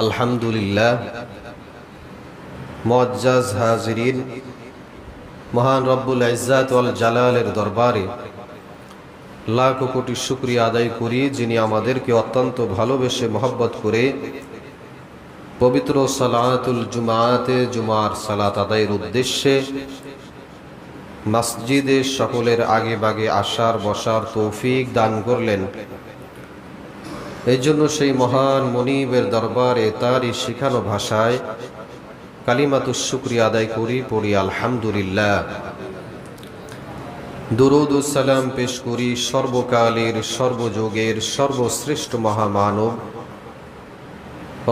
আলহামদুলিল্লাহ। মজ্জাজ হাজরিন, মহান রব্বুল ইজ্জাত ওয়াল জালালের দরবারে লাখ কোটি শুক্রিয়া আদায় করি যিনি আমাদেরকে অত্যন্ত ভালোবেসে মহব্বত করে পবিত্র সালাতুল জুমাতে জুমার সালাত আদায়ের উদ্দেশ্যে মসজিদে সকলের আগে বাগে আসার বসার তৌফিক দান করলেন। এই জন্য সেই মহান মনিবের দরবারে তারই শিখানো ভাষায় কালিমাতুস শুক্রিয়া আদায় করি, পড়ি, আলহামদুলিল্লাহ। দুরুদ সালাম পেশ করি, সর্বকালের, সর্বযুগের, সর্বশ্রেষ্ঠ মহামানব।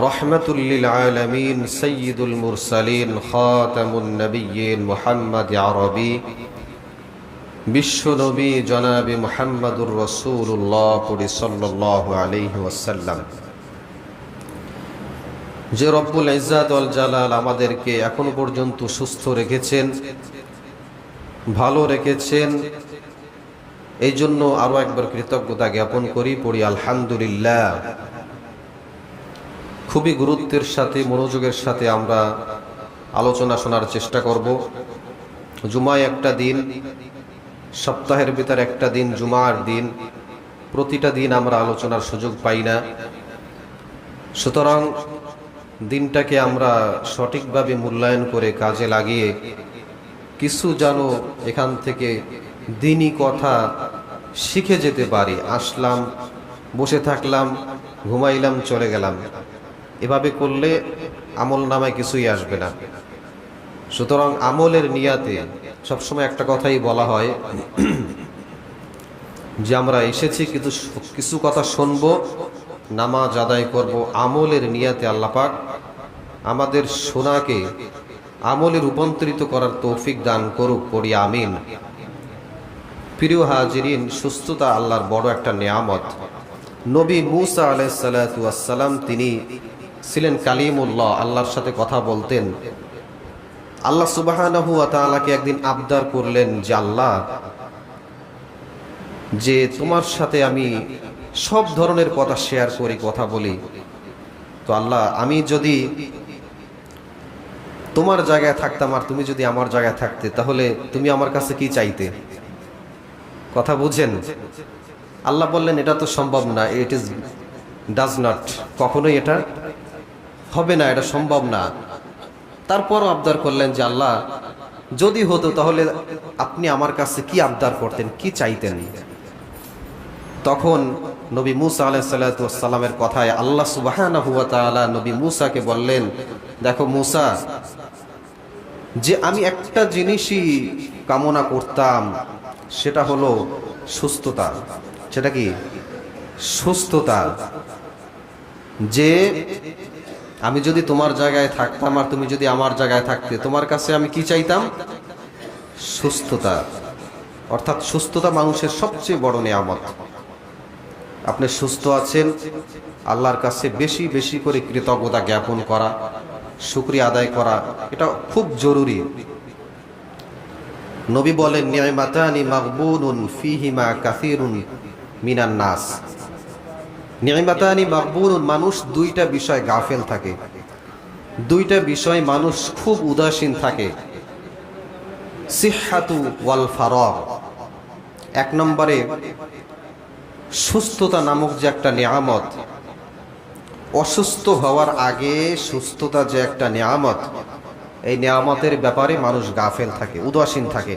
রহমতুল্লিল আলমিন সৈয়দুল মুরসালিন, খাতামুন নবীন মোহাম্মদ আরবি। বিশ্বনবী জনাবি মোহাম্মদুর রসুল্লাহ পড়ি সাল্লাহ আলহি ওয়াসাল্লাম। যে রব্বুল ইজাত আল জালাল আমাদেরকে এখনও পর্যন্ত সুস্থ রেখেছেন, ভালো রেখেছেন এই জন্য আরও একবার কৃতজ্ঞতা জ্ঞাপন করি, পড়ি আলহামদুলিল্লাহ। খুবই গুরুত্বের সাথে, মনোযোগের সাথে আমরা আলোচনা শোনার চেষ্টা করব। জুমায় একটা দিন সপ্তাহের ভিতর একটা দিন, জুমার দিন, প্রতিটা দিন আমরা আলোচনার সুযোগ পাই না। সুতরাং দিনটাকে আমরা সঠিকভাবে মূল্যায়ন করে কাজে লাগিয়ে কিছু যেন এখান থেকে দিনই কথা শিখে যেতে পারি। আসলাম, বসে থাকলাম, ঘুমাইলাম, চলে গেলাম। এভাবে করলে আমল নামায় কিছুই আসবে না। সুতরাং আমলের নিয়াতে সবসময় একটা কথাই বলা হয় যে আমরা এসেছি কিন্তু কিছু কথা শুনব, নামাজ আদায় করব, আমলের নিয়াতে আল্লাপাক আমাদের সোনাকে আমলে রূপান্তরিত করার তৌফিক দান করুক, পড়ি আমিন। প্রিয় হাজিরিন, সুস্থতা আল্লাহর বড় একটা নিয়ামত। নবী মুসা আলাইসালাম তিনি ছিলেন কালিমুল্লাহ, আল্লাহর সাথে কথা বলতেন। আল্লাহ তাআলাকে একদিন আবদার করলেন যে, আল্লাহ, যে তোমার সাথে আমি সব ধরনের কথা শেয়ার করি, কথা বলি। তো আল্লাহ, আমি যদি তোমার জায়গায় থাকতাম আর তুমি যদি আমার জায়গায় থাকতে, তাহলে তুমি আমার কাছে কি চাইতে? কথা বুঝেন? আল্লাহ বললেন, এটা তো সম্ভব না ইট ইজ ডাজ নট কখনোই এটা হবে না, এটা সম্ভব না। তারপরও আবদার করলেন যে, আল্লাহ, যদি হতো তাহলে আপনি আমার কাছে কি আবদার করতেন, কি চাইতেন? তখন নবী মুসা আলাইসাল্লামের কথায় আল্লাহ সুবাহ নবী মুসাকে বললেন, দেখো মুসা, যে আমি একটা জিনিসই কামনা করতাম, সেটা হলো সুস্থতা। সেটা কি? সুস্থতা। যে আমি যদি তোমার জায়গায় থাকতাম আর তুমি যদি আমার জায়গায় থাকতে, তোমার কাছে আমি কি চাইতাম? সুস্থতা। অর্থাৎ সুস্থতা মানুষের সবচেয়ে বড় নিয়ামত। আপনি সুস্থ আছেন, আল্লাহর কাছে বেশি বেশি করে কৃতজ্ঞতা জ্ঞাপন করা, শুক্রিয়া আদায় করা, এটা খুব জরুরি। নবী বলেন, নিয়মাতানি মাকবুনুন ফিহিমা কাসিরুন মিনান নাস। নিয়মাতানি মাকবুনুন মানুষ দুইটা বিষয় গাফেল থাকে। দুইটা বিষয় মানুষ খুব উদাসীন থাকে। সিহাতু ওয়াল ফারগ। এক নম্বরে, সুস্থতা নামক যে একটা নিয়ামত, অসুস্থ হওয়ার আগে সুস্থতা যে একটা নিয়ামত, এই নিয়ামতের ব্যাপারে মানুষ গাফেল থাকে, উদাসীন থাকে।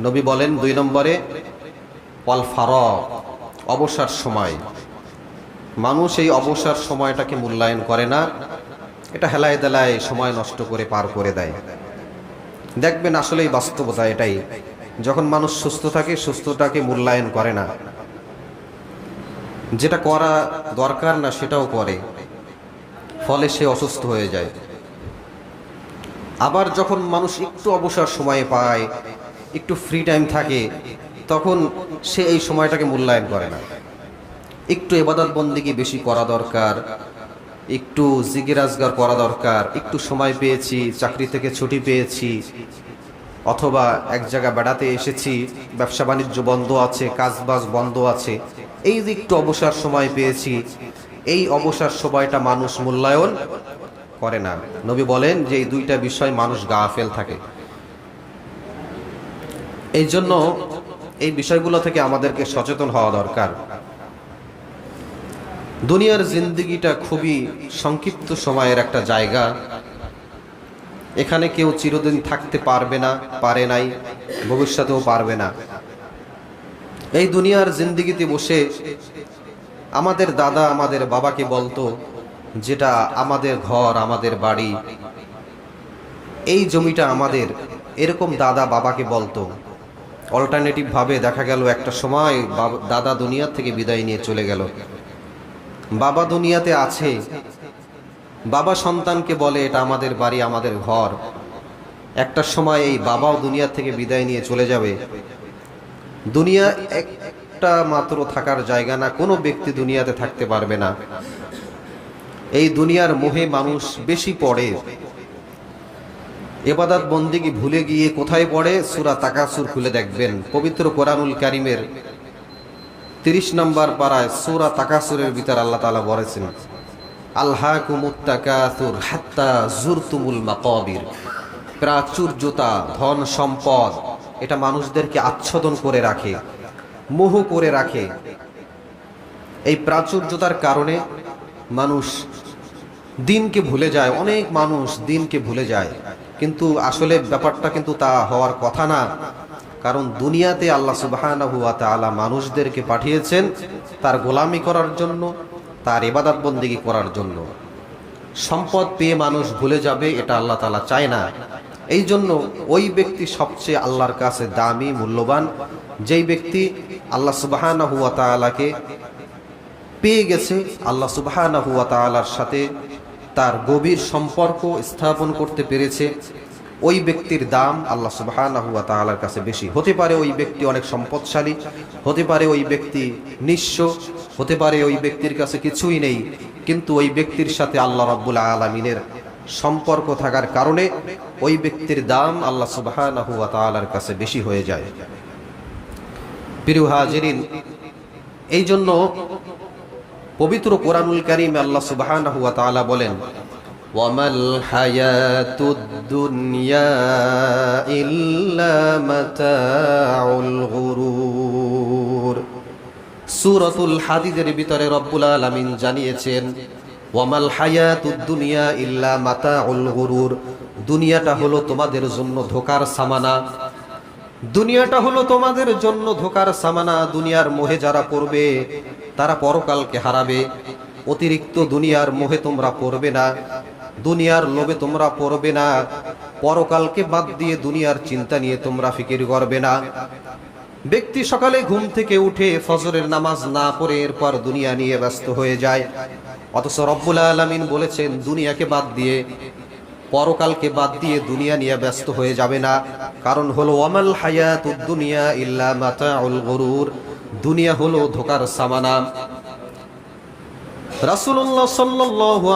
নবী বলেন দুই নম্বরে, ওয়াল ফার অবসর সময়। মানুষ এই অবসর সময়টাকে মূল্যায়ন করে না, এটা হেলায় দেলায় সময় নষ্ট করে পার করে দেয়। দেখবেন আসলেই বাস্তবতা এটাই, যখন মানুষ সুস্থ থাকে সুস্থটাকে মূল্যায়ন করে না। যেটা করা দরকার না, সেটাও করে, ফলে সে অসুস্থ হয়ে যায়। আবার যখন মানুষ একটু অবসর সময় পায়, একটু ফ্রি টাইম থাকে, তখন সে এই সময়টাকে মূল্যায়ন করে না। একটু এবাদত বন্দিকে বেশি করা দরকার, একটু জিগিরাজগার করা দরকার, একটু সময় পেয়েছি, চাকরি থেকে ছুটি পেয়েছি, অথবা এক জায়গা বেড়াতে এসেছি, ব্যবসা বাণিজ্য বন্ধ আছে, কাজবাজ বন্ধ আছে, এই যে একটু অবসর সময় পেয়েছি, এই অবসর সময়টা মানুষ মূল্যায়ন করে না। নবী বলেন যে এই দুইটা বিষয় মানুষ গাফেল থাকে। এই জন্য এই বিষয়গুলো থেকে আমাদেরকে সচেতন হওয়া দরকার। দুনিয়ার জিন্দগিটা খুবই সংক্ষিপ্ত সময়ের একটা জায়গা। এখানে কেউ চিরদিন থাকতে পারবে না, পারে নাই, ভবিষ্যতেও পারবে না। এই দুনিয়ার জিন্দগিতে বসে আমাদের দাদা, আমাদের বাবাকে বলতো, যেটা আমাদের ঘর, আমাদের বাড়ি, এই জমিটা আমাদের। এরকম দাদা, বাবাকে বলতো। অল্টারনেটিভ ভাবে দেখা গেল একটা সময় দাদা দুনিয়া থেকে বিদায় নিয়ে চলে গেল। বাবা দুনিয়াতে আছে। বাবা সন্তানকে বলে, এটা আমাদের বাড়ি, আমাদের ঘর। একটা সময় এই বাবাও দুনিয়া থেকে বিদায় নিয়ে চলে যাবে। দুনিয়া একটা মাত্র থাকার জায়গা না, কোনো ব্যক্তি দুনিয়াতে থাকতে পারবে না। এই দুনিয়ার মোহে মানুষ বেশি পড়ে। এবাদাত বন্দিগি ভুলে গিয়ে কোথায় পড়ে? সুরা তাকাসুর খুলে দেখবেন। পবিত্র কোরআনুল কারিমের তিরিশ নম্বর পাড়ায় সুরা তাকাসুরের ভিতর আল্লাহ তালা বলেছেন প্রাচুর্যতা ধন সম্পদ, এটা মানুষদেরকে আচ্ছাদন করে রাখে, মোহ করে রাখে। এই প্রাচুর্যতার কারণে মানুষ দিনকে ভুলে যায়, অনেক মানুষ দিনকে ভুলে যায়। কিন্তু আসলে ব্যাপারটা কিন্তু তা হওয়ার কথা না। কারণ দুনিয়াতে আল্লাহ তাআলা মানুষদেরকে পাঠিয়েছেন তার গোলামি করার জন্য, তার ইবাদত বন্দিগি করার জন্য। সম্পদ পেয়ে মানুষ ভুলে যাবে, এটা আল্লাহ তাআলা চায় না। এই জন্য ওই ব্যক্তি সবচেয়ে আল্লাহর কাছে দামি, মূল্যবান, যেই ব্যক্তি আল্লাহ সুবাহানাহু ওয়া তাআলাকে পেয়ে গেছে, আল্লাহ সুবাহানা হুয়া তালার সাথে তার গভীর সম্পর্ক স্থাপন করতে পেরেছে। ওই ব্যক্তির দাম আল্লাহ সুবাহানা হুয়া তালার কাছে বেশি। হতে পারে ওই ব্যক্তি অনেক সম্পদশালী, হতে পারে ওই ব্যক্তি নিঃস্ব, হতে পারে ওই ব্যক্তির কাছে কিছুই নেই, কিন্তু ওই ব্যক্তির সাথে আল্লাহ রব্বুল আলমিনের সম্পর্ক থাকার কারণে ওই ব্যক্তির দাম আল্লাহ সুবাহানা হুয়া তালার কাছে বেশি হয়ে যায়। প্রিয় হাজিরিন এই জন্য পবিত্র কোরআনুল কারীম আল্লাহ তাআলা বলেন সূরাতুল ভিতরে জানিয়েছেন, ওয়ামাল ইল্লা গুরুর। দুনিয়াটা হলো তোমাদের জন্য ধোকার সামানা। দুনিয়াটা হলো তোমাদের জন্য ধোকার সামানা। দুনিয়ার মোহে যারা পড়বে, তারা পরকালকে হারাবে। অতিরিক্ত দুনিয়ার মোহে তোমরা পড়বে না। দুনিয়ার লোভে তোমরা পড়বে না। পরকালকে বাদ দিয়ে দুনিয়ার চিন্তা নিয়ে তোমরা ফিকির করবে না। ব্যক্তি সকালে ঘুম থেকে উঠে ফজরের নামাজ না পড়ে এরপর দুনিয়া নিয়ে ব্যস্ত হয়ে যায়। অথচ রব্বুল আলমিন বলেছেন, দুনিয়াকে বাদ দিয়ে, পরকালকে বাদ দিয়ে দুনিয়া নিয়ে ব্যস্ত হয়ে যাবে না। কারণ হলো, ওয়ামাল হায়াতুদ দুনিয়া ইল্লা মাতাউল গরুর। দুনিয়া হলো ধোকার সামানা।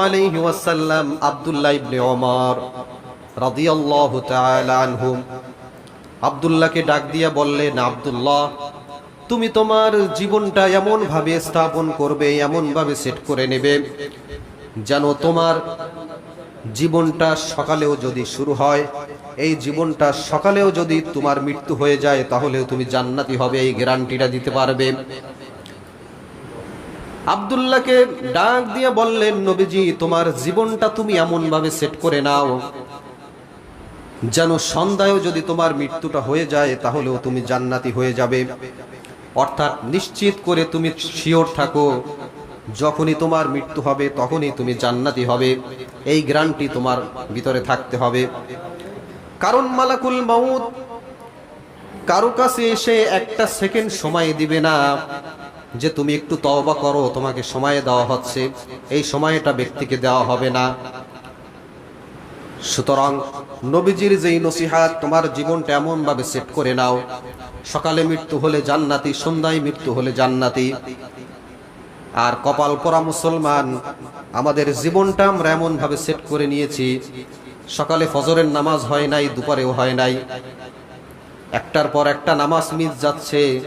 আলাইহি ওয়াসাল্লাম আব্দুল্লাহ ইবনে ওমর রাদিয়াল্লাহু তাআলা আনহুম আব্দুল্লাহকে ডাক দিয়া বললেন, আব্দুল্লাহ, তুমি তোমার জীবনটা এমন ভাবে স্থাপন করবে এমন ভাবে সেট করে নেবে যেন তোমার জীবনটা সকালেও যদি শুরু হয়, এই জীবনটা সকালেও যদি তোমার মৃত্যু হয়ে যায়, তাহলেও তুমি জান্নাতি হবে, এই গ্যারান্টিটা দিতে পারবে। আব্দুল্লাহকে ডাক দিয়ে বললেন, নবীজি, তোমার জীবনটা তুমি এমন ভাবে সেট করে নাও, যেন সন্ধ্যায়ও যদি তোমার মৃত্যুটা হয়ে যায়, তাহলেও তুমি জান্নাতি হয়ে যাবে। অর্থাৎ নিশ্চিত করে তুমি শিওর থাকো, যখনই তোমার মৃত্যু হবে, তখনই তুমি জান্নাতি হবে। এই গ্রান্টি তোমার ভিতরে থাকতে হবে। কারণ মালাকুল মাউদ কারও কাছে এসে একটা সেকেন্ড সময় দিবে না। যে তুমি একটু তওবা করো, তোমাকে সময় দেওয়া হচ্ছে। এই সময়টা ব্যক্তিকে দেওয়া হবে না। সুতরাং নবীজির যেই নসিহাত, তোমার জীবনটা এমনভাবে সেট করে নাও। সকালে মৃত্যু হলে জান্নাতি, সন্ধ্যায় মৃত্যু হলে জান্নাতি। আর কপাল পরা মুসলমান, আমাদের জীবনটা আমরা এমনভাবে সেট করে নিয়েছি। সকালে ফজরের নামাজ হয় নাই, দুপুরেও হয় নাই। একটার পর একটা নামাজ মিস যাচ্ছে।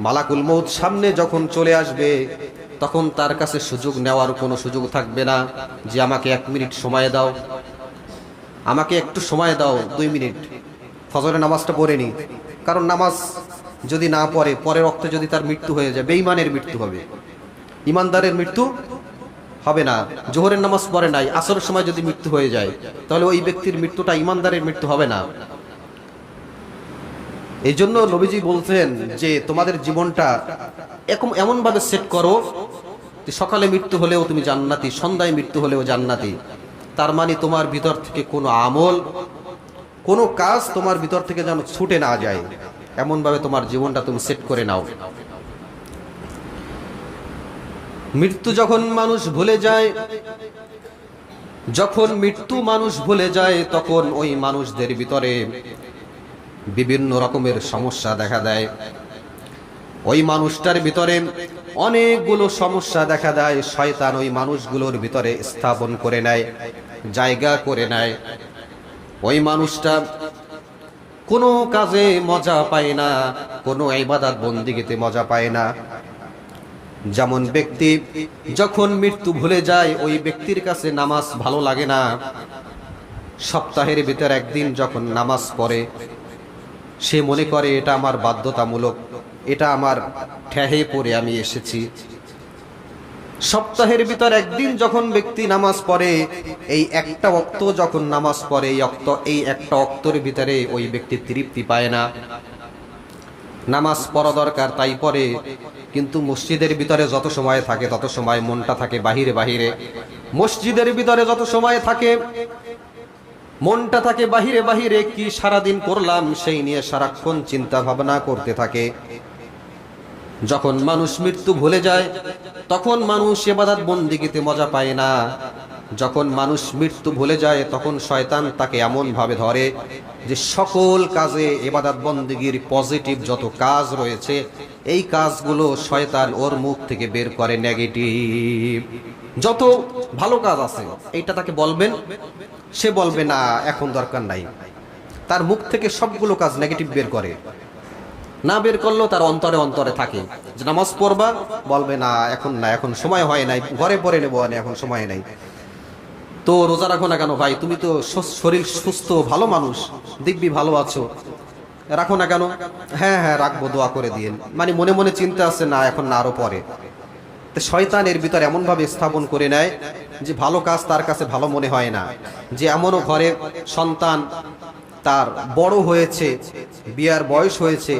মালাকুল মৌত সামনে যখন চলে আসবে, তখন তার কাছে সুযোগ নেওয়ার কোনো সুযোগ থাকবে না যে আমাকে এক মিনিট সময় দাও। আমাকে একটু সময় দাও, দুই মিনিট। ফজরের নামাজটা পড়ে নি। কারণ নামাজ যদি না পড়ে, পরের রক্তে যদি তার মৃত্যু হয়ে যায়, বেঈমানের মৃত্যু হবে। ইমানদারের মৃত্যু হবে না। জোহরের নামাজ পড়ে নাই, আসরের সময় যদি মৃত্যু হয়ে যায়, তাহলে ওই ব্যক্তির মৃত্যুটা ইমানদারের মৃত্যু হবে না। এই জন্য নবীজি বলছেন যে তোমাদের জীবনটা এরকম এমনভাবে সেট করো সকালে মৃত্যু হলেও তুমি জান্নাতি, সন্ধ্যায় মৃত্যু হলেও জান্নাতি। তার মানে তোমার ভিতর থেকে কোনো আমল, কোনো কাজ তোমার ভিতর থেকে যেন ছুটে না যায়। এমনভাবে তোমার জীবনটা তুমি সেট করে নাও। মৃত্যু যখন মানুষ ভুলে যায়, যখন মৃত্যু মানুষ ভুলে যায়, তখন ওই মানুষদের ভিতরে বিভিন্ন রকমের সমস্যা দেখা দেয়। ওই মানুষটার ভিতরে অনেকগুলো সমস্যা দেখা দেয়। শয়তান ওই মানুষগুলোর ভিতরে স্থাপন করে নেয়, জায়গা করে নেয়। ওই মানুষটা কোনো কাজে মজা পায় না, কোনো ইবাদত বন্দিগিতে মজা পায় না। যেমন ব্যক্তি যখন মৃত্যু ভুলে যায়, ওই ব্যক্তির কাছে নামাজ ভালো লাগে না। সপ্তাহের ভিতর একদিন যখন নামাজ পড়ে সে মনে করে এটা আমার বাধ্যতামূলক, এটা আমার ঠেহে পড়ে আমি এসেছি। সপ্তাহের ভিতর একদিন যখন ব্যক্তি নামাজ পড়ে, এই একটা অক্ত যখন নামাজ পড়ে, এই অক্ত এই একটা অক্তর ভিতরে ওই ব্যক্তি তৃপ্তি পায় না। নামাজ পড়া দরকার, তাই পরে কিন্তু মসজিদের ভিতরে যত সময় থাকে, তত সময় মনটা থাকে বাহিরে বাহিরে। মসজিদের ভিতরে যত সময় থাকে মনটা থাকে বাহিরে বাহিরে কি সারাদিন করলাম সেই নিয়ে সারাক্ষণ চিন্তা ভাবনা করতে থাকে। যখন মানুষ মৃত্যু ভুলে যায়, তখন মানুষ এবাদাত বন্দিগিতে মজা পায় না। যখন মানুষ মৃত্যু ভুলে যায়, তখন শয়তান তাকে এমন ভাবে ধরে যে সকল কাজে এবাদাত বন্দিগির পজিটিভ যত কাজ রয়েছে, এই কাজগুলো শয়তান ওর মুখ থেকে বের করে নেগেটিভ। যত ভালো কাজ আছে, এইটা তাকে বলবেন সে বলবে, না, এখন দরকার নাই। তার মুখ থেকে সবগুলো কাজ নেগেটিভ বের করে। না বের করলেও তার অন্তরে অন্তরে থাকে। যে নামাজ পড়বা, বলবে, না, এখন না, এখন সময় হয় নাই, ঘরে পরে নেব এখন সময় নাই। তো রোজা রাখো না কেন ভাই? তুমি তো শরীর সুস্থ, ভালো মানুষ, দিব্যি ভালো আছো। রাখো না কেন? হ্যাঁ হ্যাঁ রাখব, দোয়া করে দিয়ে। মানে মনে মনে চিন্তা আছে, না, এখন না, আরও পরে। তো শয়তান এর ভিতর এমন ভাবে স্থাপন করে নেয় যে ভালো কাজ তার কাছে ভালো মনে হয় না। যে এমনও ঘরে সন্তান তার বড় হয়েছে, বিয়ার বয়স হয়েছে,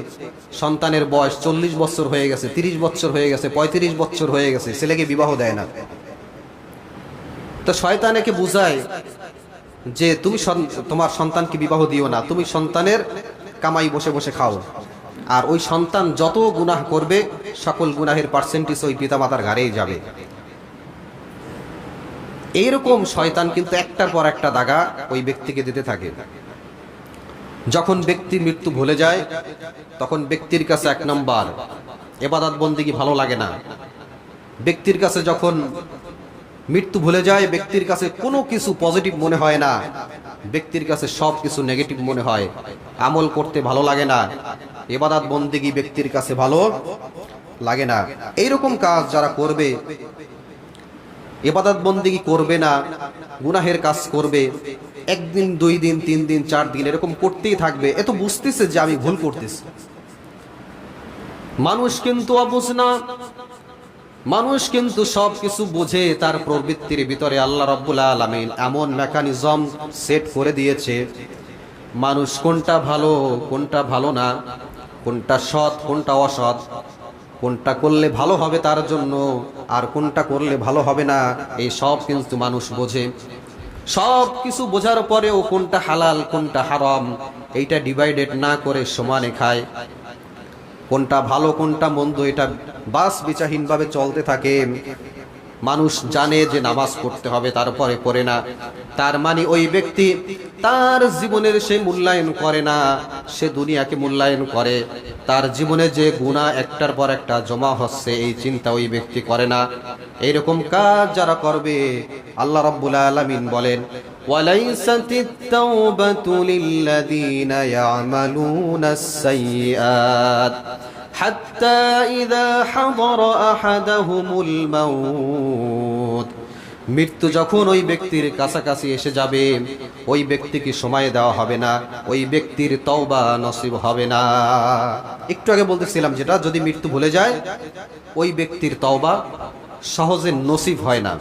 সন্তানের বয়স চল্লিশ বছর হয়ে গেছে, তিরিশ বছর হয়ে গেছে, পঁয়ত্রিশ বছর হয়ে গেছে, ছেলেকে বিবাহ দেয় না। তো শয়তান একে বুঝায় যে তুমি তোমার সন্তানকে বিবাহ দিও না, তুমি সন্তানের কামাই বসে বসে খাও। আর ওই সন্তান যত গুনাহ করবে, সকল গুনাহের পার্সেন্টেজ ওই পিতামাতার ঘাড়েই যাবে। এইরকম শয়তান কিন্তু একটার পর একটা দাগা ওই ব্যক্তিকে দিতে থাকে। যখন ব্যক্তি মৃত্যু ভুলে যায়, তখন ব্যক্তির কাছে এক নম্বর, এবাদাত বন্দিগি ভালো লাগে না। ব্যক্তির কাছে যখন মৃত্যু ভুলে যায়, ব্যক্তির কাছে কোনো কিছু পজিটিভ মনে হয় না। ব্যক্তির কাছে সব কিছু নেগেটিভ মনে হয়। আমল করতে ভালো লাগে না। এবাদাত বন্দিগি ব্যক্তির কাছে ভালো লাগে না। এইরকম কাজ যারা করবে এবাদত বন্দিগি করবে না? গুনাহের কাজ করবে। একদিন, দুই দিন, তিন দিন, চার দিন এরকম করতেই থাকবে। এত বুঝতেছে যে আমি ভুল করতেছি। মানুষ কিন্তু অবুঝ না মানুষ কিন্তু সব কিছু বুঝে তার প্রবৃত্তির ভিতরে আল্লাহ রব্বুল আলমিন এমন মেকানিজম সেট করে দিয়েছে। মানুষ কোনটা ভালো কোনটা ভালো না, কোনটা সৎ, কোনটা অসৎ। কোনটা করলে ভালো হবে তার জন্য আর কোনটা করলে ভালো হবে না, এই সব কিন্তু মানুষ বোঝে। সব কিছু বোঝার পরেও কোনটা হালাল, কোনটা হারাম, এইটা ডিভাইডেড না করে সমানে খায়। কোনটা ভালো, কোনটা মন্দ, এটা বাস বিচাহীনভাবে চলতে থাকে। মানুষ জানে যে নামাজ পড়তে হবে, তারপরে পড়ে না। তার মানে ওই ব্যক্তি তার জীবনের সে মূল্যায়ন করে না সে দুনিয়াকে মূল্যায়ন করে তার জীবনে যে গুণা একটার পর একটা জমা হচ্ছে এই চিন্তা ওই ব্যক্তি করে না এইরকম কাজ যারা করবে আল্লাহ রব্বুল আলমিন বলেন وليست التوبة للذين يعملون السيئات حتى إذا حضر أحدهم الموت মৃত্যু যখন ওই ব্যক্তির কাছাকাছি এসে যাবে, ওই ব্যক্তিকে সময় দেওয়া হবে না, ওই ব্যক্তির তওবা নসিব হবে না। একটু আগে বলতেছিলাম যেটা, যদি মৃত্যু ভুলে যায়, ওই ব্যক্তির তওবা সহজে নসিব হয় না।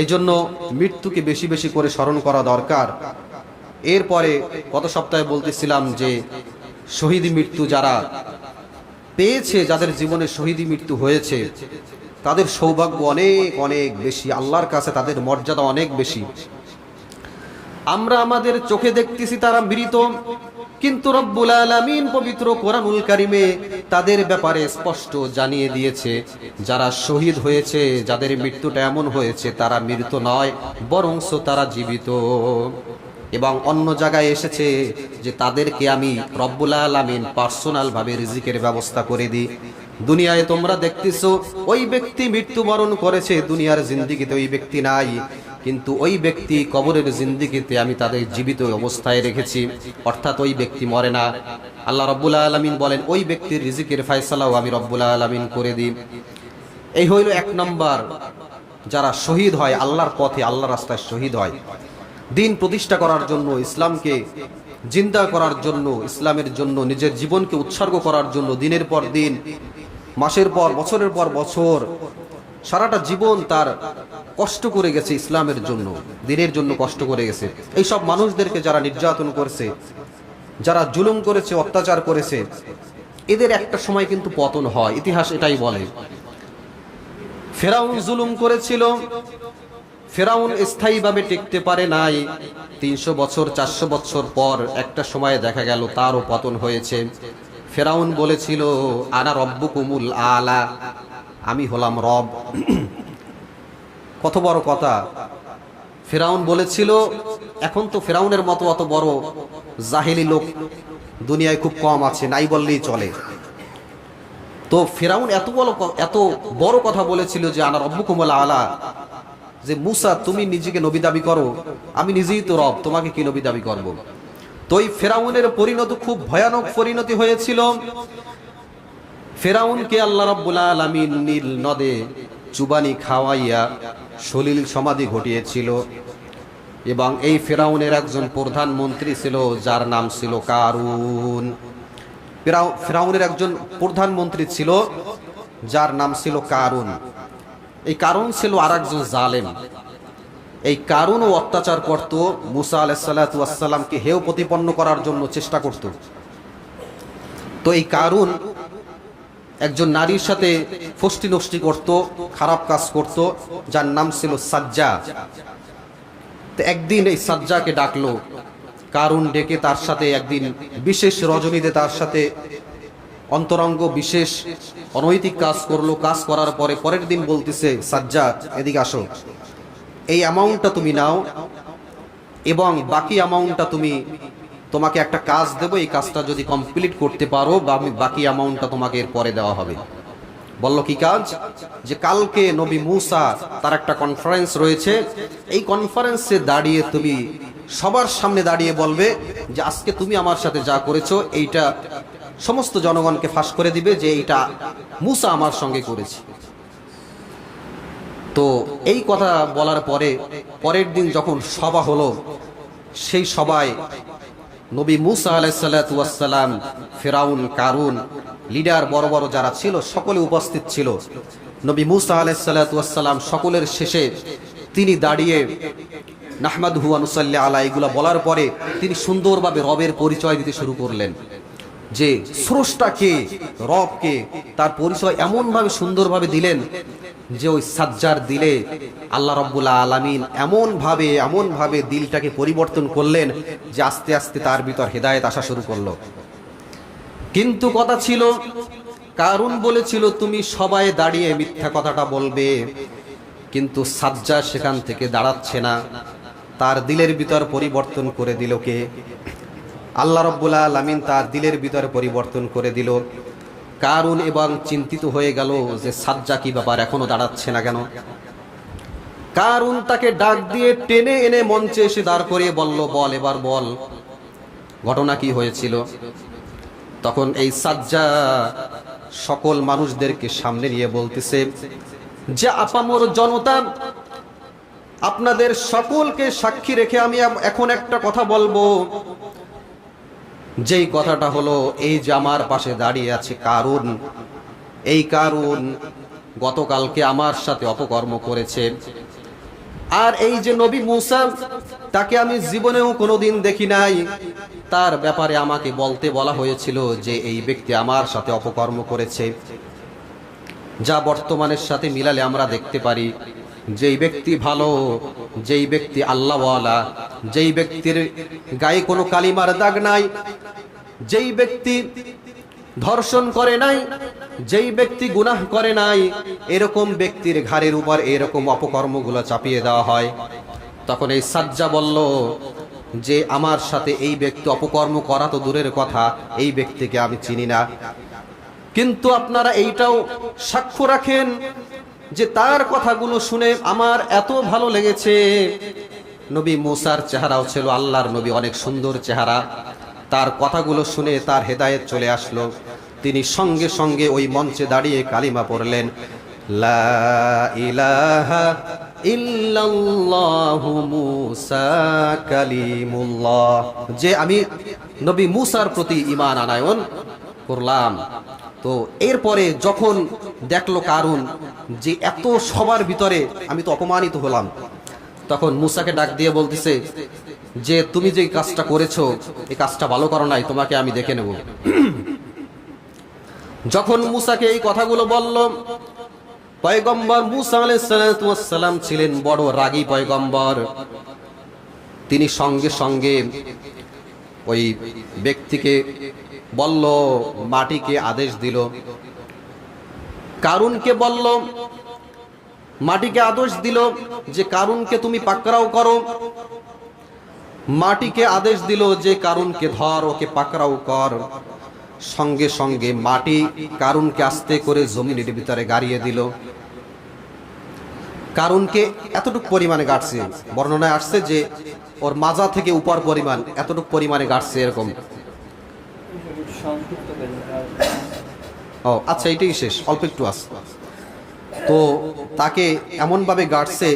এই জন্য মৃত্যুকে বেশি বেশি করে স্মরণ করা দরকার। এরপরে গত সপ্তাহে বলতেছিলাম যে, শহীদ মৃত্যু যারা পেয়েছে, যাদের জীবনে শহীদি মৃত্যু হয়েছে তাদের সৌভাগ্য অনেক অনেক বেশি। আল্লাহর কাছে তাদের মর্যাদা অনেক বেশি। আমরা আমাদের চোখে দেখতেছি তারা মৃত, কিন্তু রব্বুল আলামিন পবিত্র কোরআনুল কারিমে তাদের ব্যাপারে স্পষ্ট জানিয়ে দিয়েছে, যারা শহীদ হয়েছে, যাদের মৃত্যুটা এমন হয়েছে, তারা মৃত নয়, বরংস তারা জীবিত। এবং অন্য জায়গায় এসেছে যে তাদেরকে আমি রব্বুল আলামিন পার্সোনাল ভাবে রিজিকের ব্যবস্থা করে দিই। দুনিয়ায় তোমরা দেখতেছো, ওই ব্যক্তি মৃত্যুবরণ করেছে, দুনিয়ার জিন্দিগিতে ওই ব্যক্তি নাই। কিন্তু ওই ব্যক্তি কবরের জিন্দিগিতে আমি তাদের জীবিত অবস্থায় রেখেছি। অর্থাৎ ওই ব্যক্তি মরে না। আল্লাহ রব্বুল আলমিন বলেন, ওই ব্যক্তির রিজিকের ফয়সালাও আমি রব্বুল আলমিন করে দিই। এই হইল এক নম্বর, যারা শহীদ হয়, আল্লাহর পথে আল্লাহ রাস্তায় শহীদ হয়। দিন প্রতিষ্ঠা করার জন্য, ইসলামকে জিন্দা করার জন্য, ইসলামের জন্য, নিজের জীবনকে উৎসর্গ করার জন্য, দিনের পর দিন মাসের পর, বছরের পর বছর সারাটা জীবন তার কষ্ট করে গেছে ইসলামের জন্য, দিনের জন্য কষ্ট করে গেছে। এই সব মানুষদেরকে যারা নির্যাতন করেছে, যারা জুলুম করেছে, অত্যাচার করেছে, এদের একটা সময় কিন্তু পতন হয়, ইতিহাস এটাই বলে। ফেরাউন জুলুম করেছিল, ফেরাউন স্থায়ীভাবে টিকতে পারে নাই। তিনশো বছর, চারশো বছর পর একটা সময় দেখা গেল তারও পতন হয়েছে। ফেরাউন বলেছিল, আনা রব্বু কুমুল আলা। আমি হলাম রব। কত বড় কথা। ফেরাউন বলেছিল, এখন তো ফেরাউনের মতো অত বড় জাহেলি লোক দুনিয়ায় খুব কম আছে, নাই বললেই চলে। তো ফেরাউন এত বড় এত বড় কথা বলেছিল যে, আনা রব্বু কুমুল আলা। যে, মুসা, তুমি নিজেকে নবী দাবি করো, আমি নিজেই তো রব, তোমাকে কি নবী দাবি করব? তো এই ফেরাউনের পরিণতি, খুব ভয়ানক পরিণতি হয়েছিল। ফেরাউনকে আল্লাহ রাব্বুল আলামিন নীল নদে চুবানি খাওয়াইয়া সলিল সমাধি ঘটিয়েছিল এবং এই ফেরাউনের একজন প্রধানমন্ত্রী ছিল, যার নাম ছিল কারুন। ফেরাউ- ফেরাউনের একজন প্রধানমন্ত্রী ছিল, যার নাম ছিল কারুন। এই কারণ ছিল আর একজন জালেম। এই কারণ ও অত্যাচার করত মুসা আলাইসাল্লামকে হেও প্রতিপন্ন করার জন্য চেষ্টা করত। তো এই কারুন একজন নারীর সাথে ফষ্টি নষ্টি করত, খারাপ কাজ করত, যার নাম ছিল সাজ্জা। তো একদিন এই সাজ্জাকে ডাকলো, কারুন ডেকে তার সাথে একদিন বিশেষ রজনীতে তার সাথে অন্তরঙ্গ বিশেষ অনৈতিক কাজ করল, কাজ করার পরে পরের দিন বলতেছে, সাজ্জা, এদিকে আসো। এই অ্যামাউন্টটা তুমি নাও এবং বাকি অ্যামাউন্টটা তুমি তোমাকে একটা কাজ দেবো, এই কাজটা যদি কমপ্লিট করতে পারো বাকি অ্যামাউন্টটা তোমাকে এর পরে দেওয়া হবে। বলল কি কাজ? যে কালকে নবী মুসা তার একটা কনফারেন্স রয়েছে, এই কনফারেন্সে দাঁড়িয়ে তুমি সবার সামনে দাঁড়িয়ে বলবে যে আজকে তুমি আমার সাথে যা করেছ, এইটা সমস্ত জনগণকে ফাঁস করে দিবে যে এইটা মুসা আমার সঙ্গে করেছে। তো এই কথা বলার পরে, পরের দিন যখন সভা হলো, সেই সভায় নবী মুসা আলাইসাল্লাম ফেরাউন, কারুন, লিডার বড় বড় যারা ছিল, সকলে উপস্থিত ছিল। নবী মুসা আলাইসাল্লাম সকলের শেষে তিনি দাঁড়িয়ে নাহমাদ হুয়ানুসাল্লাহ আলা, এগুলা বলার পরে তিনি সুন্দরভাবে রবের পরিচয় দিতে শুরু করলেন। যে স্রষ্টা কে রব কে তার পরিচয় এমনভাবে সুন্দরভাবে দিলেন যে ওই সাজ্জার দিলে আল্লাহ রব্বুল্লাহ আলামিন এমনভাবে এমনভাবে দিলটাকে পরিবর্তন করলেন যে আস্তে আস্তে তার ভিতর হেদায়েত আসা শুরু করল। কিন্তু কথা ছিল কারণ বলেছিল, তুমি সবাই দাঁড়িয়ে মিথ্যা কথাটা বলবে। কিন্তু সাজ্জা সেখান থেকে দাঁড়াচ্ছে না। তার দিলের ভিতর পরিবর্তন করে দিল কে? আল্লাহ রব্বুল আলমিন তার দিলের ভিতরে পরিবর্তন করে দিল। কারুন এবং চিন্তিত হয়ে গেল যে সাজ্জা কি ব্যাপার, এখনও দাঁড়াচ্ছে না কেন? কারুন তাকে ডাক দিয়ে টেনে এনে মঞ্চে এসে দাঁড় করিয়ে বলল, বল, এবার বল, ঘটনা কি হয়েছিল? তখন এই সাজ্জা সকল মানুষদেরকে সামনে নিয়ে বলতেছে, যে আপামর জনতা, আপনাদের সকলকে সাক্ষী রেখে আমি এখন একটা কথা বলব। যেই কথাটা হলো, এই যে আমার পাশে দাঁড়িয়ে আছে কারুন, এই কারুন গতকালকে আমার সাথে অপকর্ম করেছে। আর এই যে নবী মুসা, তাকে আমি জীবনেও কোনোদিন দেখি নাই। তার ব্যাপারে আমাকে বলতে বলা হয়েছিল যে এই ব্যক্তি আমার সাথে অপকর্ম করেছে। যা বর্তমানের সাথে মিলালে আমরা দেখতে পারি। যেই ব্যক্তি ভালো, যেই ব্যক্তি আল্লাহওয়ালা, যেই ব্যক্তির গায়ে কোনো কালিমার দাগ নাই, যেই ব্যক্তি ধর্ষণ করে নাই, যেই ব্যক্তি গুনাহ করে নাই, এরকম ব্যক্তির ঘাড়ের উপর এরকম অপকর্মগুলো চাপিয়ে দেওয়া হয়। তখন এই সাজ্জা বলল, যে আমার সাথে এই ব্যক্তি অপকর্ম করা তো দূরের কথা, এই ব্যক্তিকে আমি চিনি না। কিন্তু আপনারা এইটাও সাক্ষ্য রাখেন যে তার কথাগুলো শুনে আমার এত ভালো লেগেছে। নবী মুসার চেহারাও ছিল আল্লাহর নবী, অনেক সুন্দর চেহারা। তার কথাগুলো শুনে তার হেদায়েত চলে আসলো। তিনি সঙ্গে সঙ্গে ওই মঞ্চে দাঁড়িয়ে কালিমা পড়লেন, লা ইলাহা মুসা যে আমি নবী মুসার প্রতি ঈমান আনায়ন করলাম। তো এরপরে যখন দেখল কারণ যে এত সবার ভিতরে আমি তো অপমানিত হলাম, তখন মুসাকে ডাক দিয়ে বলতেছে, যে তুমি যে কাজটা করেছ, এই কাজটা ভালো করো নাই, তোমাকে আমি দেখে নেব। যখন মুসাকে এই কথাগুলো বলল, পয়গম্বর মুসা আলাইসালাম ছিলেন বড় রাগী পয়গম্বর। তিনি সঙ্গে সঙ্গে ওই ব্যক্তিকে বলল, মাটিকে আদেশ দিল। কারুনকে বলল, মাটিকে আদেশ দিল যে কারুনকে তুমি পাকড়াও করো। মাটিকে আদেশ দিল যে কারুনকে ধর, ওকে পাকড়াও কর। সঙ্গে সঙ্গে মাটি কারুনকে আস্তে করে জমিনের ভিতরে গাড়িয়ে দিল। কারুনকে এতটুকু পরিমাণে গাড়ছে, বর্ণনায় আসছে যে, ওর মাজা থেকে উপর পরিমাণ এতটুকু পরিমাণে গাড়ছে এরকম। ও আচ্ছা এটাই শেষ। অল্প একটু আস। তো তাকে এমনভাবে গাড়ছে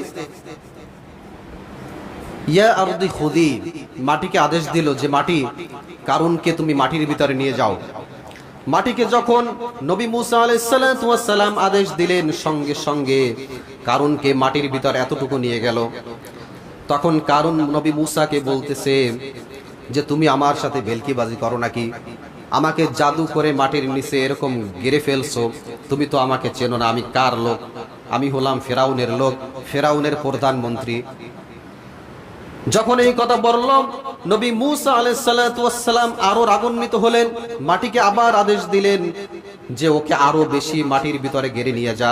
ইয়া আরদি খুদি, মাটিকে আদেশ দিল যে মাটি, কারুনকে তুমি মাটির ভিতরে নিয়ে যাও। মাটিকে যখন নবী মুসা আলাইসালাম আদেশ দিলেন, সঙ্গে সঙ্গে কারুনকে মাটির ভিতর এতটুকু নিয়ে গেল। তখন কারুন নবী মুসাকে বলতেছে যে, তুমি আমার সাথে ভেলকিবাজি করো নাকি? আমাকে জাদু করে মাটির নিচে এরকম গেড়ে ফেলছো, তুমি তো আমাকে চেনো না, আমি কার লোক? আমি হলাম ফেরাউনের লোক, ফেরাউনের প্রধানমন্ত্রী। যখন এই কথা বলল, নবী মুসা আলাইসালাম আরও রাগান্বিত হলেন, মাটিকে আবার আদেশ দিলেন যে ওকে আরও বেশি মাটির ভিতরে গেড়ে নিয়ে যা।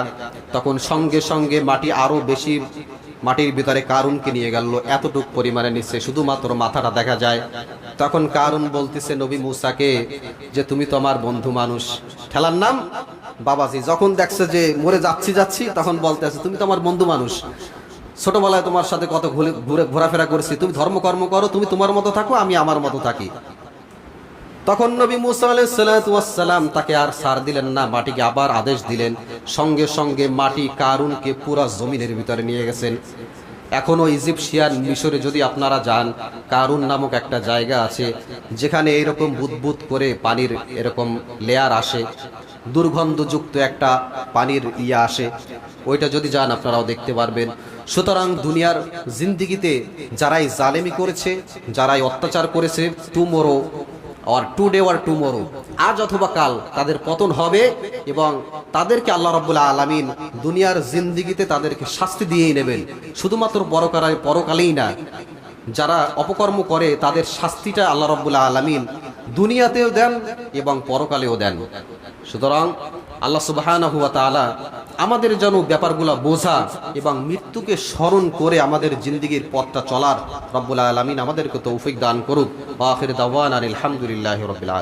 তখন সঙ্গে সঙ্গে মাটি আরও বেশি মাটির ভিতরে কারুনকে নিয়ে গেল, এতটুক পরিমাণে নিচ্ছে শুধুমাত্র মাথাটা দেখা যায় তখন কারুন বলতেছে নবী মুসাকে যে তুমি তো আমার বন্ধু মানুষ। ঠেলার নাম বাবাজি। যখন দেখছে যে মরে যাচ্ছি যাচ্ছি, তখন বলতেছে, তুমি তো আমার বন্ধু মানুষ। ছোটবেলায় তোমার সাথে কত ঘুরে ঘোরাফেরা করেছি। তুমি ধর্মকর্ম করো, তুমি তোমার মতো থাকো, আমি আমার মতো থাকি। তখন নবী মুসা আলাইসালাম তাকে আর সার দিলেন না, মাটিকে আবার আদেশ দিলেন। সঙ্গে সঙ্গে মাটি কারুনকে পুরা জমিনের ভিতরে নিয়ে গেছেন। এখনও ইজিপশিয়ান মিশরে যদি আপনারা যান, কারুন নামক একটা জায়গা আছে, যেখানে এরকম বুদবুদ করে পানির এরকম লেয়ার আসে, দুর্গন্ধযুক্ত একটা পানির ইয়া আসে, ওইটা যদি যান আপনারাও দেখতে পারবেন। সুতরাং দুনিয়ার জিন্দিগিতে যারাই জালেমি করেছে, যারাই অত্যাচার করেছে tomorrow or today or tomorrow আজ অথবা কাল তাদের পতন হবে এবং তাদেরকে আল্লাহ রব্বুল্লাহ আলমিন দুনিয়ার জিন্দিগিতে তাদেরকে শাস্তি দিয়েই নেবেন। শুধুমাত্র পরকালে, পরকালেই না, যারা অপকর্ম করে তাদের শাস্তিটা আল্লাহ রব্বুল্লাহ আলমিন দুনিয়াতেও দেন এবং পরকালেও দেন। সুতরাং আল্লাহ সুবাহ আমাদের যেন ব্যাপারগুলো বোঝা এবং মৃত্যুকে স্মরণ করে আমাদের জিন্দিগির পথটা চলার রব্বুল আলমিন আমাদেরকে তৌফিক দান করুক। আখির দাওয়ান আলহামদুলিল্লাহ রবিল